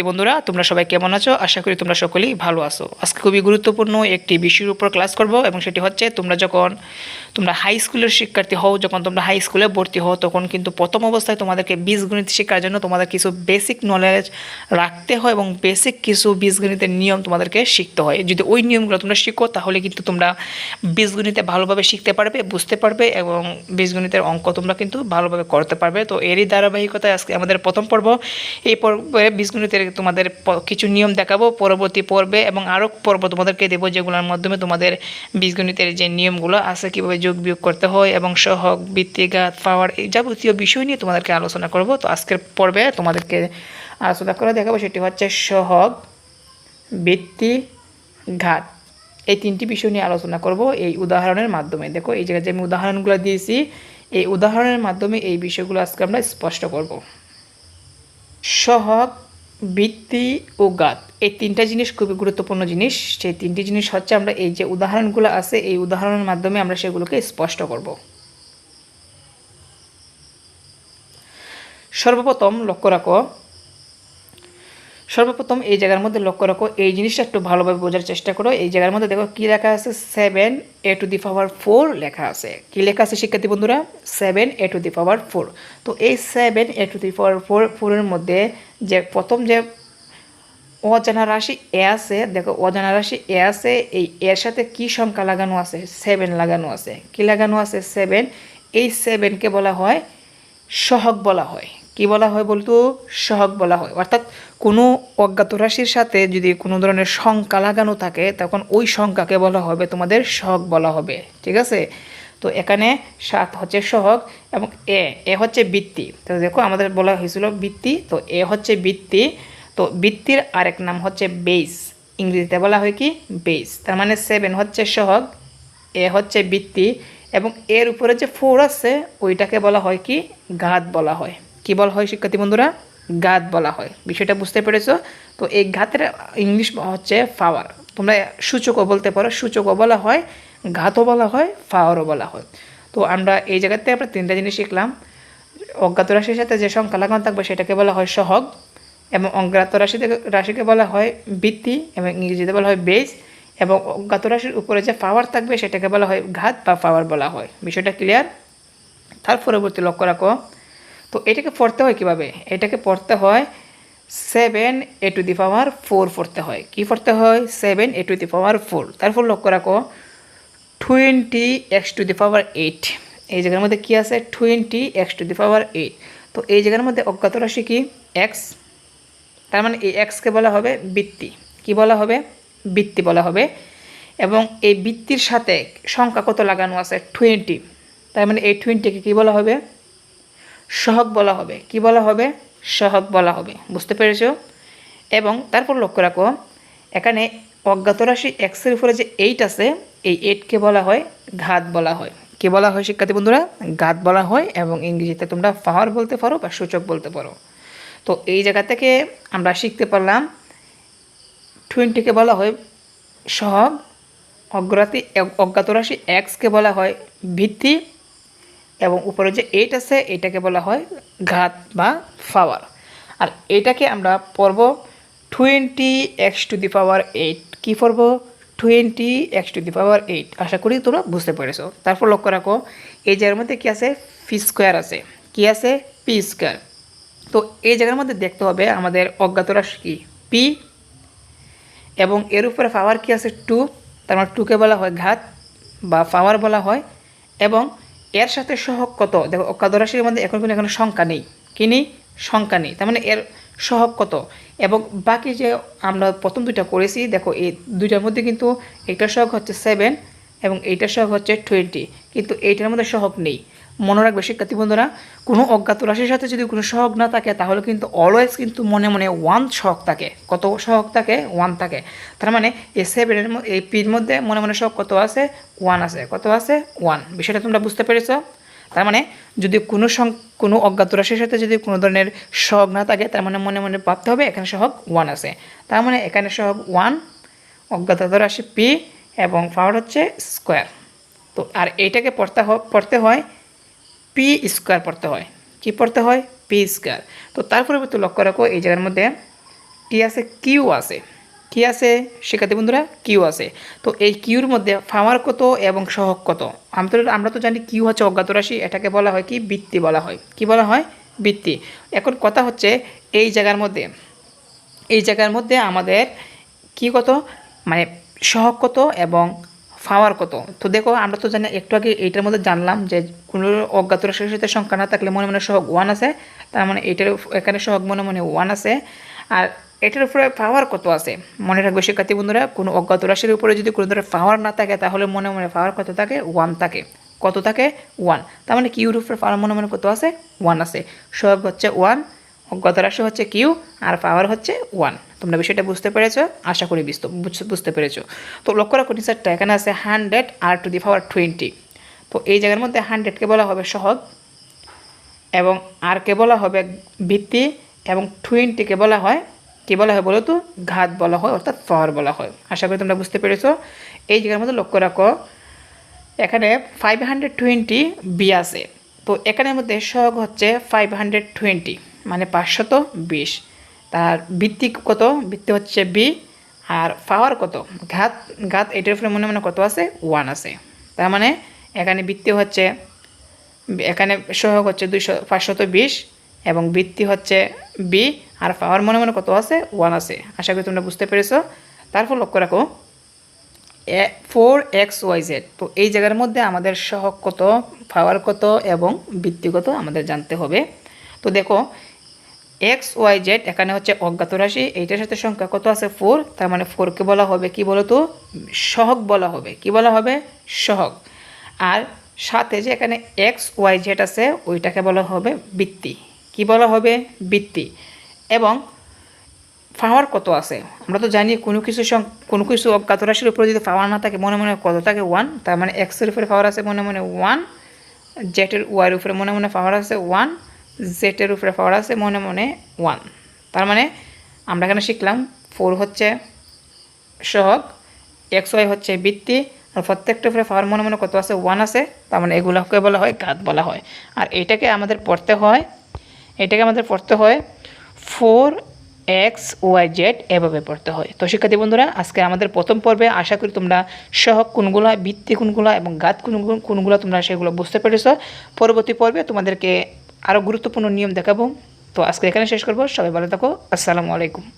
বন্ধুরা, তোমরা সবাই কেমন আছো? আশা করি তোমরা সকলেই ভালো আছো। আজকে খুবই গুরুত্বপূর্ণ একটি বিষয়ের উপর ক্লাস করব এবং সেটি হচ্ছে, তোমরা যখন তোমরা হাই স্কুলের শিক্ষার্থী হও, যখন তোমরা হাই স্কুলে ভর্তি হও, তখন কিন্তু প্রথম অবস্থায় তোমাদেরকে বীজগণিত শেখার জন্য তোমাদের কিছু বেসিক নলেজ রাখতে হয় এবং বেসিক কিছু বীজগণিতের নিয়ম তোমাদেরকে শিখতে হয়। যদি ওই নিয়মগুলো তোমরা শিখো, তাহলে কিন্তু তোমরা বীজগণিতে ভালোভাবে শিখতে পারবে, বুঝতে পারবে এবং বীজগণিতের অঙ্ক তোমরা কিন্তু ভালোভাবে করতে পারবে। তো এরই ধারাবাহিকতায় আজকে আমাদের প্রথম পর্ব। এই পর্বে বীজগণিতের তোমাদের কিছু নিয়ম দেখাবো পরবর্তী পর্বে এবং আরও পর্ব তোমাদেরকে দেবো যেগুলোর মাধ্যমে তোমাদের বীজগণিতের যে নিয়মগুলো আছে, কীভাবে যোগ বিয়োগ করতে হয় এবং সহগ বৃত্তিঘাত পাওয়ার এই যাবতীয় বিষয় নিয়ে তোমাদেরকে আলোচনা করব। তো আজকের পর্বে তোমাদেরকে আলোচনা করে দেখাবো, সেটি হচ্ছে সহগ, বৃত্তি ঘাত এই তিনটি বিষয় নিয়ে আলোচনা করব এই উদাহরণের মাধ্যমে। দেখো, এই জায়গায় যে আমি উদাহরণগুলো দিয়েছি, এই উদাহরণের মাধ্যমে এই বিষয়গুলো আজকে আমরা স্পষ্ট করব। সহগ বৃত্তি ও গাত, এই তিনটা জিনিস খুবই গুরুত্বপূর্ণ জিনিস। সেই তিনটি জিনিস হচ্ছে আমরা এই যে উদাহরণগুলো আছে, এই উদাহরণের মাধ্যমে আমরা সেগুলোকে স্পষ্ট করব। সর্বপ্রথম লক্ষ্য রাখো সর্বপ্রথম এই জায়গার মধ্যে লক্ষ্য রাখো, এই জিনিসটা একটু ভালোভাবে বোঝার চেষ্টা করো। এই জায়গার মধ্যে দেখো কী লেখা আছে? Seven a to the power four লেখা আছে। কী লেখা আছে শিক্ষার্থী বন্ধুরা? Seven a to the power four তো এই seven a to the power four ফোরের মধ্যে যে প্রথম যে অজানা রাশি এ আছে, দেখো অজানা রাশি এ আছে, এই এর সাথে কি সংখ্যা লাগানো আছে? সেভেন লাগানো আছে। কি লাগানো আছে? সেভেন এই সেভেনকে বলা হয়, সহগ বলা হয়। কি বলা হয় বলতো? সহগ বলা হয়। অর্থাৎ কোনো অজ্ঞাত রাশির সাথে যদি কোনো ধরনের সংখ্যা লাগানো থাকে, তখন ওই সংখ্যাকে বলা হবে, তোমাদের সহগ বলা হবে। ঠিক আছে? তো এখানে সাত হচ্ছে সহগ এবং এ এ হচ্ছে বৃত্তি। তো দেখো আমাদের বলা হয়েছিল বৃত্তি, তো এ হচ্ছে বৃত্তি। তো বৃত্তির আরেক নাম হচ্ছে বেস ইংরেজিতে বলা হয় কি? বেস তার মানে সেভেন হচ্ছে সহগ, এ হচ্ছে বৃত্তি এবং এর উপরে যে ফোর আছে, ওইটাকে বলা হয় কি? ঘাত বলা হয়। কি বলা হয় শিক্ষার্থী বন্ধুরা? গাত বলা হয়। বিষয়টা বুঝতে পেরেছ? তো এই ঘাতের ইংলিশ হচ্ছে ফাওয়ার। তোমরা সূচকও বলতে পারো, সূচকও বলা হয় ঘাতও বলা হয়, ফাওয়ারও বলা হয়। তো আমরা এই জায়গাতে আমরা তিনটা জিনিস শিখলাম। অজ্ঞাত রাশির সাথে যে সংখ্যা লাগানো থাকবে সেটাকে বলা হয় সহগ এবং অজ্ঞাত রাশি রাশিকে বলা হয় বৃত্তি এবং ইংরেজিতে বলা হয় বেস এবং অজ্ঞাত রাশির উপরে যে পাওয়ার থাকবে সেটাকে বলা হয় ঘাত বা পাওয়ার বলা হয়। বিষয়টা ক্লিয়ার তার পরবর্তী লক্ষ্য রাখো। তো এটাকে পড়তে হয় কীভাবে? এটাকে পড়তে হয় seven a to the power four পড়তে হয়। কি পড়তে হয়? Seven a to the power four তারপর লক্ষ্য রাখো twenty x to the power eight এই জায়গার মধ্যে কী আছে? Twenty x to the power eight তো এই জায়গার মধ্যে অজ্ঞাত রাশি কি? এক্স তার মানে এই এক্সকে বলা হবে বৃত্তি। কি বলা হবে? বৃত্তি বলা হবে। এবং এই বৃত্তির সাথে সংখ্যা কত লাগানো আছে? টোয়েন্টি তার মানে এই টোয়েন্টিকে কী বলা হবে? সহগ বলা হবে। কি বলা হবে? সহগ বলা হবে। বুঝতে পেরেছ? এবং তারপর লক্ষ্য রাখো, এখানে অজ্ঞাত রাশি এক্সের উপরে যে এইট আছে, এই এইটকে বলা হয় ঘাত বলা হয়। কি বলা হয় শিক্ষার্থী বন্ধুরা? ঘাত বলা হয় এবং ইংরেজিতে তোমরা পাওয়ার বলতে পারো বা সূচক বলতে পারো। তো এই জায়গা থেকে আমরা শিখতে পারলাম টোয়েন্টিকে বলা হয় সহগ, অগ্রাতি, অজ্ঞাত রাশি এক্সকে বলা হয় ভিত্তি এবং উপরে যে এইট আছে, এটাকে বলা হয় ঘাত বা পাওয়ার। আর এটাকে আমরা পড়ব twenty x to the power eight কী পড়ব? Twenty x to the power eight আশা করি তোমরা বুঝতে পেরেছ। তারপর লক্ষ্য রাখো, এই জায়গার মধ্যে কী আছে? পি স্কোয়ার আছে। কী আছে? পি স্কোয়ার তো এই জায়গার মধ্যে দেখতে হবে আমাদের অজ্ঞাত রাশি কি? পি এবং এর উপরে পাওয়ার কি আছে? টু তার মানে টুকে বলা হয় ঘাত বা পাওয়ার বলা হয়। এবং এর সাথে সহক কত? দেখো অজ্ঞাত রাশির মধ্যে এখন কোনো এখানে সংখ্যা নেই। কি নেই? সংখ্যা নেই। তার মানে এর সহক কত? এবং বাকি যে আমরা প্রথম দুইটা করেছি, দেখো, এই দুইটার মধ্যে কিন্তু এইটার সহক হচ্ছে সেভেন এবং এইটার সহক হচ্ছে টোয়েন্টি কিন্তু এইটার মধ্যে সহক নেই। মনে রাখবে শিক্ষার্থী বন্ধুরা, কোনো অজ্ঞাত রাশির সাথে যদি কোনো সহগ না থাকে, তাহলে কিন্তু অলওয়েজ কিন্তু মনে মনে ওয়ান সহগ থাকে। কত সহগ থাকে? ওয়ান থাকে। তার মানে এই সেভেনের এই পির মধ্যে মনে মনে সহগ কত আছে? ওয়ান আছে। কত আছে? ওয়ান বিষয়টা তোমরা বুঝতে পেরেছ? তার মানে যদি কোনো কোনো অজ্ঞাত রাশির সাথে যদি কোনো ধরনের সহগ না থাকে, তার মানে মনে মনে ভাবতে হবে এখানে সহগ ওয়ান আছে। তার মানে এখানে সহগ ওয়ান অজ্ঞাত রাশি পি এবং পাওয়ার হচ্ছে স্কোয়ার তো আর এইটাকে পড়তে পড়তে হয় পি স্কোয়ার পড়তে হয়। কি পড়তে হয়? পি স্কোয়ার তো তার পরিবর্তে লক্ষ্য রাখো, এই জায়গার মধ্যে কি আছে? কিউ আছে। কি আছে? শিক্ষার্থী বন্ধুরা কিউ আছে। তো এই কিউর মধ্যে ফাওয়ার কত এবং সহক কত? আমরা আমরা তো জানি কিউ হচ্ছে অজ্ঞাত রাশি, এটাকে বলা হয় কি? বৃত্তি বলা হয়। কি বলা হয়? বৃত্তি। এখন কথা হচ্ছে এই জায়গার মধ্যে, এই জায়গার মধ্যে আমাদের কি কত? মানে সহক কত এবং ফাওয়ার কত? তো দেখো, আমরা তো জানি, একটু আগে এইটার মধ্যে জানলাম যে কোনো অজ্ঞাত রাশির সাথে সংখ্যা না থাকলে মনে মনে সহগ ওয়ান আছে, তার মানে এটার এখানে সহগ মনে মনে ওয়ান আছে, আর এটার উপরে পাওয়ার কত আছে? মনে রাখবে শিক্ষার্থী বন্ধুরা, কোনো অজ্ঞাত রাশির উপরে যদি কোনো ধরনের পাওয়ার না থাকে, তাহলে মনে মনে পাওয়ার কত থাকে? ওয়ান থাকে। কত থাকে? ওয়ান তার মানে কিউর উপরে পাওয়ার মনে মনে কত আছে? ওয়ান আছে। সহগ হচ্ছে ওয়ান অজ্ঞাত রাশি হচ্ছে কিউ আর পাওয়ার হচ্ছে ওয়ান তোমরা বিষয়টা বুঝতে পেরেছ? আশা করি বুঝতে, বুঝ- বুঝতে পেরেছ। তো লক্ষ্য রাখো নিচারটা এখানে আছে hundred r to the power twenty তো এই জায়গার মধ্যে হান্ড্রেডকে বলা হবে সহগ এবং আরকে বলা হবে ভিত্তি এবং টোয়েন্টিকে বলা হয়, কী বলা হয় বলো তো ঘাত বলা হয়, অর্থাৎ পাওয়ার বলা হয়। আশা করি তোমরা বুঝতে পেরেছ। এই জায়গার মধ্যে লক্ষ্য রাখো, এখানে ফাইভ হান্ড্রেড টোয়েন্টি বি আছে। তো এখানের মধ্যে সহগ হচ্ছে ফাইভ হান্ড্রেড টোয়েন্টি মানে পাঁচশত বিশ। তার ভিত্তি কত? ভিত্তি হচ্ছে বি আর পাওয়ার কত? ঘাত ঘাত এটার উপরে মনে মনে কত আছে? ওয়ান আছে। তার মানে এখানে ভিত্তি হচ্ছে, এখানে সহগ হচ্ছে দুইশো, পাঁচশত বিশ এবং বৃত্তি হচ্ছে বি আর পাওয়ার মনে মনে কত আছে? ওয়ান আছে। আশা করি তোমরা বুঝতে পেরেছ। তারপর লক্ষ্য রাখো। Four x y z. তো এই জায়গার মধ্যে আমাদের সহগ কত, পাওয়ার কত এবং বৃত্তি কত আমাদের জানতে হবে। তো দেখো এক্স, ওয়াই, জেড, এখানে হচ্ছে অজ্ঞাত রাশি, এইটার সাথে সংখ্যা কত আছে? ফোর, তার মানে ফোরকে বলা হবে কি বলো তো সহগ বলা হবে। কি বলা হবে? সহগ। আর সাথে যে এখানে এক্স, ওয়াই, জেড আছে, ওইটাকে বলা হবে বৃত্তি। কি বলা হবে? বৃত্তি। এবং পাওয়ার কত আছে? আমরা তো জানি কোনো কিছু কোনো কিছু অজ্ঞাত রাশির উপরে যদি পাওয়ার না থাকে, মনে মনে কত থাকে? ওয়ান। তার মানে এক্সের উপরে পাওয়ার আছে মনে মনে ওয়ান জেটের ওয়াইয়ের উপরে মনে মনে পাওয়ার আছে ওয়ান জেটের উপরে পাওয়ার আছে মনে মনে ওয়ান তার মানে আমরা এখানে শিখলাম ফোর হচ্ছে সহগ এক্স ওয়াই হচ্ছে বৃত্তি, আর প্রত্যেকটা উপরে পাওয়ার মনে মনে কত আছে ওয়ান আছে, তার মানে এগুলোকে বলা হয় ঘাত বলা হয়। আর এটাকে আমাদের পড়তে হয়, এটাকে আমাদের পড়তে হয় ফোর এক্স ওয়াই জেড এভাবে পড়তে হয়। তো শিক্ষার্থী বন্ধুরা, আজকে আমাদের প্রথম পর্বে আশা করি তোমরা সহগ কোনগুলো ভিত্তি কোনগুলো এবং গাত কোনগুলো কোনগুলো তোমরা সেগুলো বুঝতে পেরেছ। পরবর্তী পর্বে তোমাদেরকে আরও গুরুত্বপূর্ণ নিয়ম দেখাবো। তো আজকে এখানে শেষ করব। সবাই ভালো থাকো। আসসালামু আলাইকুম।